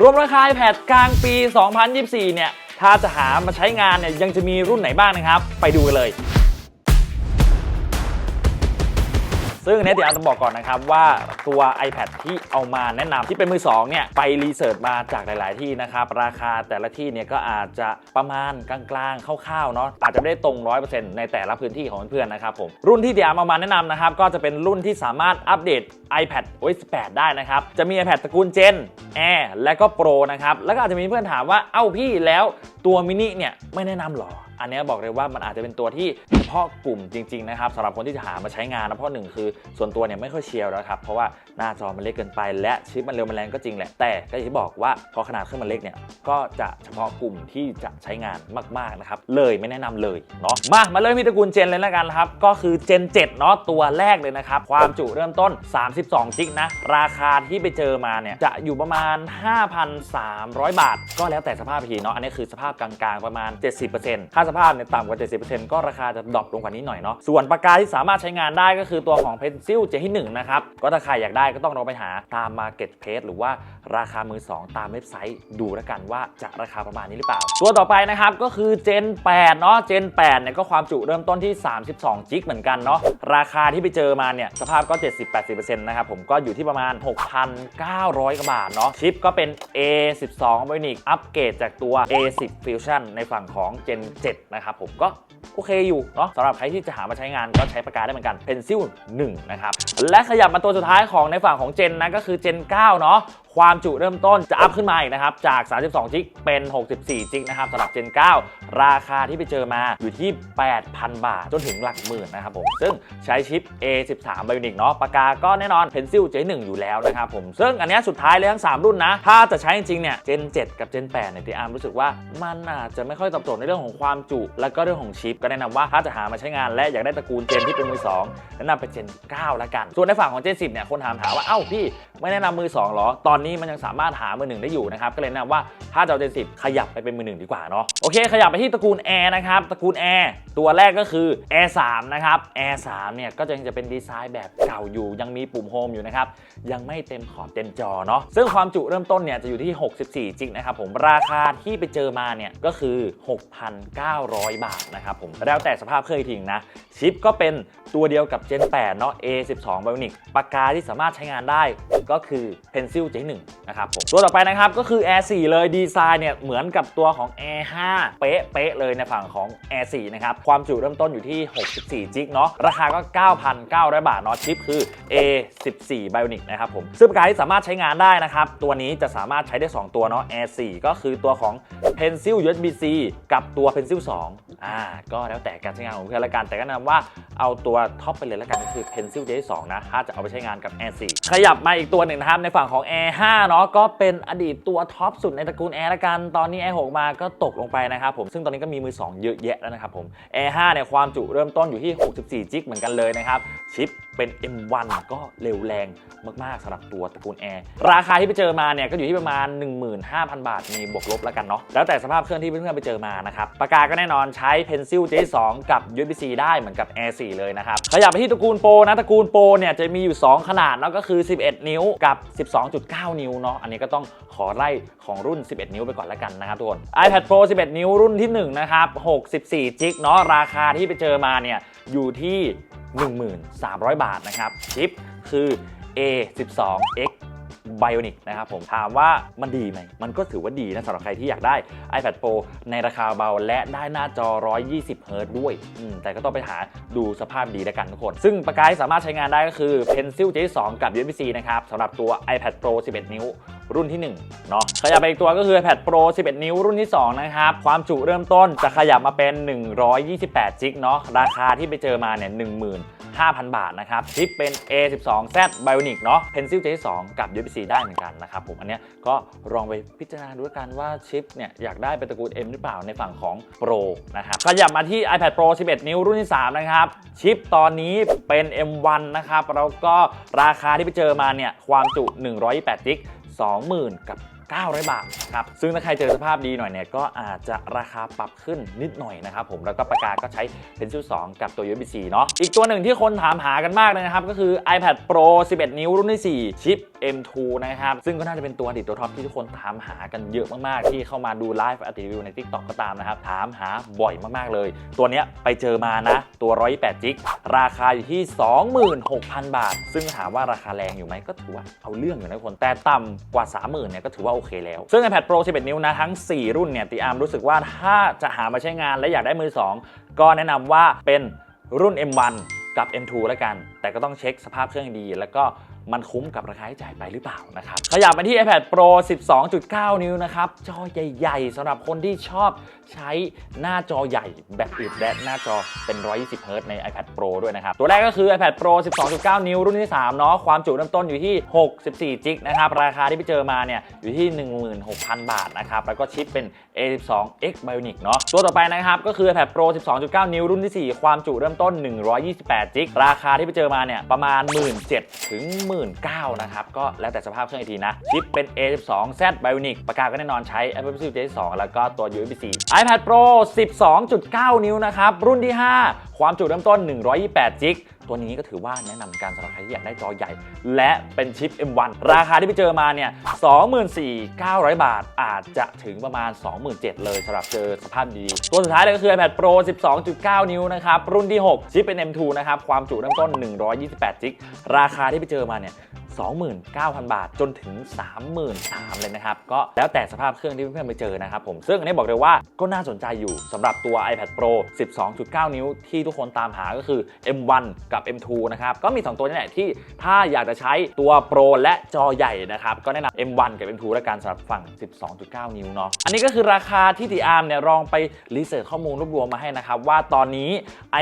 รวมราคา iPad กลางปี 2024 เนี่ย ถ้าจะหามาใช้งานเนี่ยยังจะมีรุ่นไหนบ้างนะครับ ไปดูกันเลย ซึ่งเนี้ยเดี๋ยวอาจะบอกก่อนนะครับว่าตัว iPad ที่เอามาแนะนำที่เป็นมือ2เนี่ยไปรีเสิร์ชมาจากหลาย ๆ ที่นะครับราคาแต่ละที่เนี่ยก็อาจจะประมาณกลางๆคร่าวๆเนาะอาจจะไม่ได้ตรง 100%ในแต่ละพื้นที่ของเพื่อนๆนะครับผมรุ่นที่เดี๋ยวเอามาแนะนำนะครับก็จะเป็นรุ่นที่สามารถอัปเดต iPad OS 8ได้นะครับจะมี iPad ตระกูล Gen Air และก็ Pro นะครับแล้วก็อาจจะมีเพื่อนถามว่าเอ้าพี่แล้วตัวมินิเนี่ยไม่แนะนำหรอ อันนี้บอกเลยว่ามันอาจจะเป็นตัวที่เฉพาะกลุ่มจริงๆนะครับสำหรับคนที่จะหามาใช้งานนะเพราะหนึ่งคือส่วนตัวเนี่ยไม่ค่อยเชียร์แล้วครับเพราะว่าหน้าจอมันเล็กเกินไป และชิปมันเร็วมันแรงก็จริงแหละแต่ก็อย่างที่บอกว่าพอขนาดเครื่องมันเล็กเนี่ยก็จะเฉพาะกลุ่มที่จะใช้งานมากๆนะครับเลยไม่แนะนำเลยเนาะมามาเริ่มที่ตระกูลเจนเลยแล้วกันครับก็คือเจน7เนาะตัวแรกเลยนะครับความจุเริ่มต้น 32จิกนะราคาที่ไปเจอมาเนี่ยจะอยู่ประมาณ 5,300 บาท ก็แล้วแต่สภาพทีเนาะอันนี้คือสภาพกลางๆประมาณ 70%ค่าสภาพเนี่ยต่ำกว่า 70%ก็ราคาจะดรอปลงกว่านี้หน่อยเนาะส่วนปากกาที่สามารถใช้งานได้ก็คือตัวของ Pencil เจที่1นะครับก็ถ้าใครอยากได้ก็ต้องลองไปหาตาม Market Place หรือว่าราคามือ 2 ตามเว็บไซต์ดูแล้วกันว่าจะราคาประมาณนี้หรือเปล่า ตัวต่อไปนะครับก็คือ Gen 8เนาะ Gen 8เนี่ยก็ความจุเริ่มต้นที่ 32 จิกเหมือนกันเนาะราคาที่ไปเจอมาเนี่ยสภาพก็ 70-80%นะครับผมก็อยู่ที่ประมาณ 6,900กว่าบาทเนาะชิปก็เป็น A12 Bionic อัปเกรดจากตัว A10 Fusion ในฝั่งของ Gen 7นะครับผมก็โอเคอยู่เนาะสำหรับใครที่จะหามาใช้งานก็ใช้ปากกาได้เหมือนกันเพนซิล1นะครับและขยับมาตัวสุดท้ายของในฝั่งของเจนนะก็คือเจน9เนาะ ความจุเริ่มต้นจะอัพขึ้นมาอีกนะครับ จาก 32 จิกเป็น 64 จิกนะครับสำหรับ Gen 9 ราคาที่ไปเจอมาอยู่ที่ 8,000 บาท จนถึงหลักหมื่นนะครับผม ซึ่งใช้ชิป A13 Bionic เนาะปากกาก็แน่นอน Pencil J1 อยู่แล้วนะครับผม ซึ่งอันนี้สุดท้ายเลยทั้ง 3 รุ่นนะ ถ้าจะใช้จริงๆเนี่ย Gen 7 กับ Gen 8เนี่ยที่อาร์มรู้สึกว่ามันอาจจะไม่ค่อยตอบโจทย์ในเรื่องของความจุ แล้วก็เรื่องของชิป ก็แนะนำว่าถ้าจะหามาใช้งานและอยากได้ตระกูล Gen ที่เป็นมือ2แนะนำเป็น Gen 9แล้วกัน ส่วนในฝั่งของ Gen 10เนี่ยคนถามถามว่าเอ้าพี่ไม่แนะนำมือ2หรอตอนนี้มันยังสามารถหามือหนึ่งได้อยู่นะครับก็เลยแนะนำว่าถ้าจะเอา Gen 10ขยับไปเป็นมือหนึ่งดีกว่าเนาะโอเค ขยับไปที่ตระกูล Air นะครับตระกูล Air ตัวแรกก็คือ Air 3นะครับ Air 3เนี่ยก็ยังจะเป็นดีไซน์แบบเก่าอยู่ ยังมีปุ่มโฮมอยู่นะครับยังไม่เต็มขอบเต็มจอเนาะซึ่งความจุเริ่มต้นเนี่ยจะอยู่ที่ 64จิกนะครับผมราคาที่ไปเจอมาเนี่ยก็คือ 6,900 บาทนะครับผมแล้วแต่สภาพเครื่องนะชิปก็เป็นตัวเดียวกับ Gen 8เนาะ A12 Bionic ปากกาที่สามารถใช้งานได้ก็คือ Pencil J1 นะครับผมตัวต่อไปนะครับก็คือ Air 4 เลยดีไซน์เนี่ยเหมือนกับตัวของ Air 5 เป๊ะเป๊ะเลยในฝั่งของ Air 4 นะครับ ความจุเริ่มต้นอยู่ที่ 64จิกเนาะราคาก็ 9,900 บาทเนาะชิปคือ A14 Bionic นะครับผมซึ่งปากกาที่สามารถใช้งานได้นะครับ ตัวนี้จะสามารถใช้ได้ 2 ตัวเนาะ Air 4 ก็คือตัวของ Pencil USB-C กับตัว Pencil 2อ่าก็แล้วแต่การใช้งานของเพื่อนละกันแต่ก็แนะนำว่าเอาตัวท็อปไปเลยละกันก็คือ Pencil J2 นะถ้าจะเอาไปใช้งานกับ Air 4ขยับมาอีกตัวหนึ่งนะครับในฝั่งของ Air 5เนาะก็เป็นอดีตตัวท็อปสุดในตระกูล Air ละกัน ตอนนี้ Air 6 มาก็ตกลงไปนะครับผมซึ่งตอนนี้ก็มีมือ 2 เยอะแยะแล้วนะครับผม Air 5เนี่ยความจุเริ่มต้นอยู่ที่ 64จิกเหมือนกันเลยนะครับชิปเป็น M1 ก็เร็วแรงมาก ๆสำหรับตัวตระกูล Air ราคาที่ไปเจอมาเนี่ยก็อยู่ที่ประมาณ 15,000 บาท มีบวกลบแล้วกันเนาะแล้วแต่สภาพเครื่องที่เพื่อนๆไปเจอมานะครับปากกาก็แน่นอนใช้ Pencil J2 กับ USB-C ได้เหมือนกับ Air 4 เลยนะครับขยับไปที่ตระกูลโปรนะตระกูลโปรเนี่ยจะมีอยู่ 2 ขนาดเนาะก็คือ 11 นิ้วกับ 12.9 นิ้วเนาะอันนี้ก็ต้องขอไล่ของรุ่น 11 นิ้วไปก่อนแล้วกันนะครับทุกคน iPad Pro 11 นิ้วรุ่นที่1นะครับ64จิกเนาะราคาที่ไปเจอมาเนี่ยอยู่ที่ 1300 บาทนะครับ ชิปคือ A12X Bionic นะครับผมถามว่ามันดีไหม มันก็ถือว่าดีนะสำหรับใครที่อยากได้ iPad Pro ในราคาเบา และได้หน้าจอ 120 Hz ด้วยแต่ก็ต้องไปหาดูสภาพดีแล้วกันทุกคน ซึ่งปากกาที่สามารถใช้งานได้ก็คือ Pencil J2 กับ USB-C นะครับสำหรับตัว iPad Pro 11 นิ้วรุ่นที่1เนาะ ขยับไปอีกตัวก็คือ iPad Pro 11 นิ้วรุ่นที่ 2 นะครับ ความจุเริ่มต้นจะขยับมาเป็น 128จิกเนาะราคาที่ไปเจอมาเนี่ย15,000 บาทนะครับชิปเป็น A12Z Bionic เนาะ Pencil J2 กับ USB-C ได้เหมือนกันนะครับผมอันนี้ก็ลองไปพิจารณาดูกันว่าชิปเนี่ยอยากได้เป็นตระกูล M หรือเปล่าในฝั่งของ Pro นะครับขยับมาที่ iPad Pro 11 นิ้วรุ่นที่ 3 นะครับ ชิปตอนนี้เป็น M1 นะครับ แล้วก็ราคาที่ไปเจอมาเนี่ยความจุ 128จิก20,000 กับ 900 บาทครับซึ่งถ้าใครเจอสภาพดีหน่อยเนี่ยก็อาจจะราคาปรับขึ้นนิดหน่อยนะครับผมแล้วก็ปากกาก็ใช้ Pencil 2 กับตัว USB-C เนาะอีกตัวหนึ่งที่คนถามหากันมากเลยนะครับก็คือ iPad Pro 11 นิ้วรุ่นที่4ชิป M2 นะครับซึ่งก็น่าจะเป็นตัวอดีตตัวท็อปที่ทุกคนถามหากันเยอะมากๆ ที่เข้ามาดูไลฟ์อติรีวิวใน TikTok ก็ตามนะครับ ถามหาบ่อยมากๆเลย ตัวเนี้ยไปเจอมานะ ตัว 128 จิก ราคาอยู่ที่ 26,000 บาท ซึ่งถามว่าราคาแรงอยู่ไหมก็ถือว่าเอาเรื่องอยู่นะทุกคนแต่ต่ำกว่า 30,000เนี่ยก็ถือว่าโอเคแล้ว ซึ่ง iPad Pro 11 นิ้วนะทั้ง 4 รุ่นเนี่ยติอาร์มรู้สึกว่าถ้าจะหามาใช้งานและอยากได้มือ 2 ก็แนะนำว่าเป็นรุ่น M1 กับ M2 แล้วกัน แต่ก็ต้องเช็คสภาพเครื่องดี แล้วก็ มันคุ้มกับราคาที่จ่ายไปหรือเปล่านะครับขยับไปที่ iPad Pro 12.9 นิ้วนะครับ จอใหญ่ๆสำหรับคนที่ชอบใช้หน้าจอใหญ่แบบอึดและหน้าจอเป็น 120 Hz ใน iPad Pro ด้วยนะครับ ตัวแรกก็คือ iPad Pro 12.9 นิ้ว รุ่นที่3เนาะความจุเริ่มต้นอยู่ที่ 64จิกนะครับ ราคาที่ไปเจอมาเนี่ยอยู่ที่ 16,000 บาทนะครับ แล้วก็ชิปเป็น A12X Bionic เนาะตัวต่อไปนะครับ ก็คือ iPad Pro 12.9 นิ้วรุ่นที่ 4 ความจุเริ่มต้น 128จิกราคาที่ไปเจอมาเนี่ยประมาณ 17,000ถึง39,000นะครับ ก็แล้วแต่สภาพเครื่องไอทีนะ ชิปเป็น A12Z Bionic ประกาศก็แน่นอนใช้ Apple Pencil J2 แล้วก็ตัว USB-C iPad Pro 12.9 นิ้วนะครับ รุ่นที่ 5 ความจุเริ่มต้น128จิกตัวนี้ก็ถือว่าแนะนำการสำหรับใครที่อยากได้จอใหญ่ และเป็นชิป M1 ราคาที่ไปเจอมาเนี่ย 24,900 บาทอาจจะถึงประมาณ 27,000เลยสำหรับเจอสภาพดี ตัวสุดท้ายเลยก็คือ iPad Pro 12.9 นิ้วนะครับ รุ่นที่ 6 ชิปเป็น M2 นะครับ ความจุเริ่มต้น 128 จิก ราคาที่ไปเจอมาเนี่ย 29,000 บาทจนถึง 33,000เลยนะครับ ก็แล้วแต่สภาพเครื่องที่เพื่อนๆไปเจอนะครับผมซึ่งอันนี้บอกเลยว่าก็น่าสนใจอยู่สำหรับตัว iPad Pro 12.9 นิ้วที่ทุกคนตามหาก็คือ M1 กับ M2 นะครับก็มี 2 ตัวนี่แหละที่ถ้าอยากจะใช้ตัว Pro และจอใหญ่นะครับก็แนะนำ M1 กับ M2 แล้วกันสำหรับฝั่ง 12.9 นิ้วเนาะอันนี้ก็คือราคาที่ตีอาร์มเนี่ยลองไปรีเสิร์ชข้อมูลรวบรวมมาให้นะครับว่าตอนนี้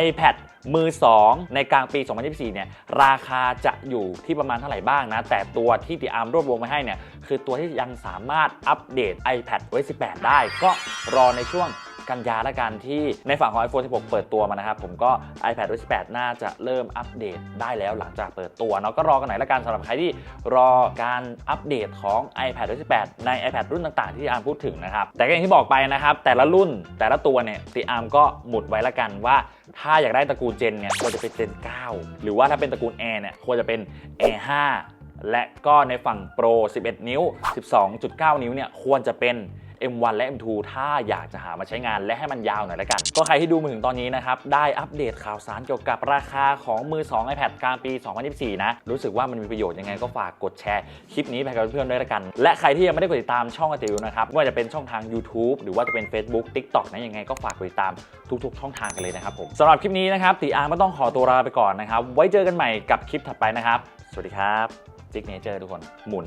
iPad มือ 2 ในกลางปี 2024 เนี่ยราคาจะอยู่ที่ประมาณเท่าไหร่บ้างนะ แต่ตัวที่ติอาร์มรวบรวมมาให้เนี่ยคือตัวที่ยังสามารถอัปเดต iPad ไว้ 18 ได้ ก็รอในช่วง กันยาละกันที่ในฝั่งของ iPhone 16 เปิดตัวมานะครับ ผมก็ iPad ไว้18น่าจะเริ่มอัปเดตได้แล้วหลังจากเปิดตัวเนาะก็รอกันหน่อยละกันสำหรับใครที่รอการอัปเดตของ iPad ไว้18ใน iPad รุ่นต่างๆ ที่อาร์มพูดถึงนะครับ แต่ก็อย่างที่บอกไปนะครับ แต่ละรุ่นแต่ละตัวเนี่ยติอาร์มก็หมุดไว้ละกันว่า ถ้าอยากได้ตระกูลเจนเนี่ยควรจะเป็นเจน 9 หรือว่าถ้าเป็นตระกูล Air เนี่ยควรจะเป็น Air 5และก็ในฝั่ง Pro 11 นิ้ว 12.9 นิ้วเนี่ยควรจะเป็น M1 และ M2 ถ้าอยากจะหามาใช้งานและให้มันยาวหน่อยละกัน ก็ใครที่ดูมาถึงตอนนี้นะครับ ได้อัปเดตข่าวสารเกี่ยวกับราคาของมือ 2 iPad กลางปี 2024 นะ รู้สึกว่ามันมีประโยชน์ยังไงก็ฝากกดแชร์คลิปนี้ไปกับเพื่อนๆด้วยละกัน และใครที่ยังไม่ได้กดติดตามช่องอติวนะครับไม่ว่าจะเป็นช่องทาง YouTube หรือว่าจะเป็น Facebook TikTok นะยังไงก็ฝากกดติดตามทุกๆ ช่องทางกันเลยนะครับผมสำหรับคลิปนี้นะครับตีอาร์ก็ต้องขอตัวลาไปก่อนนะครับไว้เจอกันใหม่กับคลิปถัดไปนะครับ สวัสดีครับจิกเนเจอร์ทุกคนหมุน